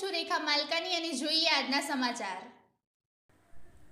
સુરેખા માલકાની અને જોઈએ આજના સમાચાર.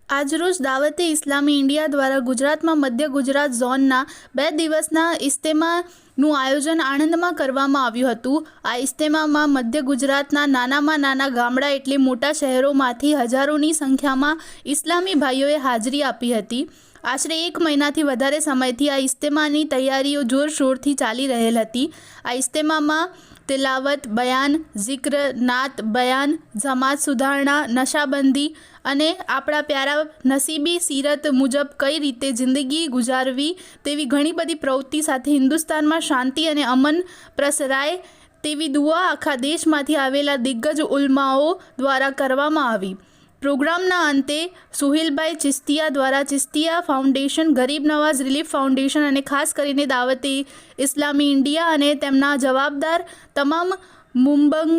આજરોજ દાવતે ઇસ્લામી ઇન્ડિયા દ્વારા ગુજરાતમાં મધ્ય ગુજરાત ઝોનના બે દિવસના ઇસ્તેમાનું આયોજન આણંદમાં કરવામાં આવ્યું હતું. આ ઇસ્તેમામાં મધ્ય ગુજરાતના નાનામાં નાના ગામડા એટલે મોટા શહેરોમાંથી હજારોની સંખ્યામાં ઇસ્લામી ભાઈઓએ હાજરી આપી હતી. આશરે એક મહિનાથી વધારે સમયથી આ ઇસ્તેમાની તૈયારીઓ જોરશોરથી ચાલી રહેલ હતી. આ ઇસ્તેમામાં તિલાવત બયાન ઝિક્ર નાત બયાન જમાત સુધારણા નશાબંધી અને આપણા પ્યારા નસીબી સીરત મુજબ કઈ રીતે જિંદગી ગુજારવી તેવી ઘણી બધી પ્રવૃત્તિ સાથે હિન્દુસ્તાનમાં શાંતિ અને અમન પ્રસરાય તેવી દુઆ આખા દેશમાંથી આવેલા દિગ્ગજ ઉલમાઓ દ્વારા કરવામાં આવી. પ્રોગ્રામના અંતે સુહિલભાઈ ચિસ્તિયા દ્વારા ચિસ્તિયા ફાઉન્ડેશન, ગરીબ નવાઝ રિલીફ ફાઉન્ડેશન અને ખાસ કરીને દાવતે ઇસ્લામી ઇન્ડિયા અને તેમના જવાબદાર તમામ મુંબંગ,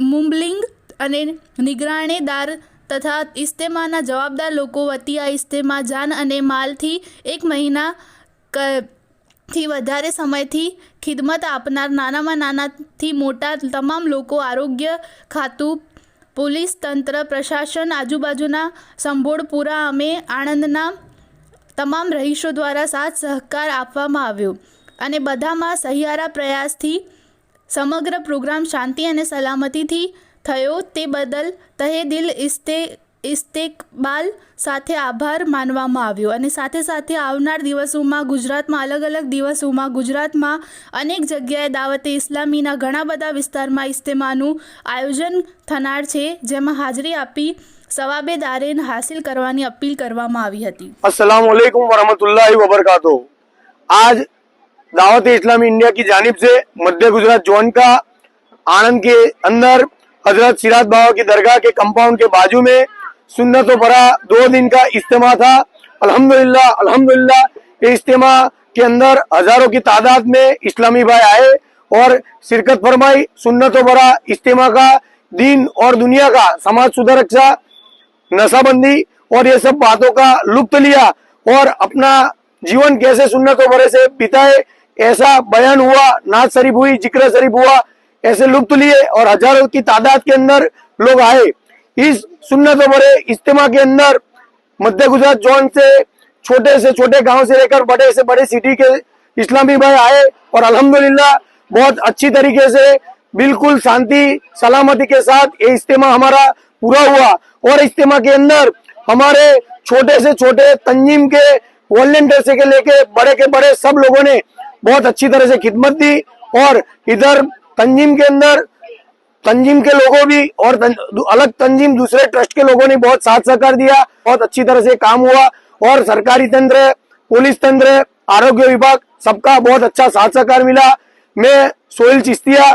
મુંબલિંગ અને નિગરાણેદાર તથા ઇસ્તેમાના જવાબદાર લોકો વતી આ ઇસ્તેમા જાન અને માલથી એક મહિના થી વધારે સમયથી ખિદમત આપનાર નાનામાં નાનાથી મોટા તમામ લોકો આરોગ્ય ખાતું પોલીસ તંત્ર, પ્રશાસન, આજુબાજુના સંભોળપુરા અમે આણંદના તમામ રહીશો દ્વારા સાથ સહકાર આપવામાં આવ્યો અને બધામાં સહિયારા પ્રયાસથી સમગ્ર પ્રોગ્રામ શાંતિ અને સલામતીથી થયો તે બદલ તહે દિલ ઇસ્તે ઇસ્તેકબાલ સાથે આભાર માનવામાં આવ્યો અને સાથે સાથે આવનાર દિવસોમાં ગુજરાતમાં અલગ અલગ દિવસોમાં ગુજરાતમાં અનેક જગ્યાએ દાવતે ઇસ્લામીના ઘણા બધા વિસ્તારમાં ઇસ્તેમાનું આયોજન થનાર છે જેમાં હાજરી આપી સવાબે દારેન હાસિલ કરવાની અપીલ કરવામાં આવી હતી अस्सलाम वालेकुम वरहमतुल्लाहि वबरकातुहू आज दावत इस्लामी इंडिया की जानिब से मध्य गुजरात जोन का आनंद के अंदर हजरत सिराज बाबा की दरगाह के कंपाउंड के बाजू में सुन्नतों भरा दो दिन का इज्तिमा था। अल्हम्दुलिल्लाह अल्हम्दुलिल्लाह, ये इज्तिमा के अंदर हज़ारों की तादाद में इस्लामी भाई आए और शिरकत फरमाई। सुन्नतों भरा इज्तिमा का दीन और दुनिया का समाज सुधारक्षा नशाबंदी और ये सब बातों का लुप्त लिया और अपना जीवन कैसे सुन्नतों भरे से बिताए, ऐसा बयान हुआ, नाज शरीफ हुई, ज़िक्र शरीफ हुआ, ऐसे लुप्त लिए और हज़ारों की तादाद के अंदर लोग आए। इस सुन्नतों भरे इज्तिमा के अंदर मध्य गुजरात जोन से छोटे से छोटे गाँव से लेकर बड़े से बड़े सिटी के इस्लामी भाई आए और अल्हम्दुलिल्लाह बहुत अच्छी तरीके से बिल्कुल शांति, सलामती के साथ ये इज्तिमा हमारा पूरा हुआ। और इज्तिमा के अंदर हमारे छोटे से छोटे तंजीम के वॉलेंटियर से लेके बड़े के बड़े सब लोगों ने बहुत अच्छी तरह से खिदमत दी। और इधर तंजीम के अंदर तंजीम के लोगों भी और तन, अलग तंजीम दूसरे ट्रस्ट के लोगों ने बहुत साथ सहकार दिया बहुत अच्छी तरह से काम हुआ और सरकारी तंत्र पुलिस तंत्र आरोग्य विभाग सबका बहुत अच्छा साथ सहकार मिला। मैं सोहेल चिश्तिया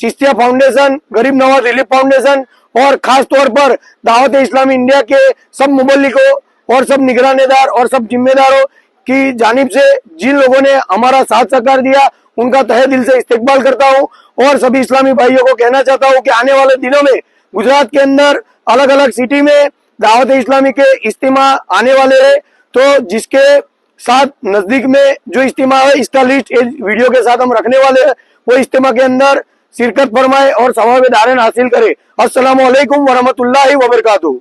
चिश्तिया फाउंडेशन गरीब नवाज़ रिलीफ फाउंडेशन और खास तौर पर दावत इस्लामी इंडिया के सब मुबलिकों और सब निगरानेदार और सब जिम्मेदारों की जानिब से जिन लोगों ने हमारा साथ सहकार दिया उनका तहे दिल से इस्तेकबाल करता हूँ। और सभी इस्लामी भाइयों को कहना चाहता हूँ कि आने वाले दिनों में गुजरात के अंदर अलग अलग सिटी में दावत इस्लामी के इज्तिमा आने वाले है। तो जिसके साथ नज़दीक में जो इज्तिमा है, इसका लिस्ट वीडियो के साथ हम रखने वाले हैं। वो इज्तिमा के अंदर शिरकत फरमाए और सवाब हासिल करे। अस्सलाम वरहमत वरहमतुल्लाहि वबरकातुहू।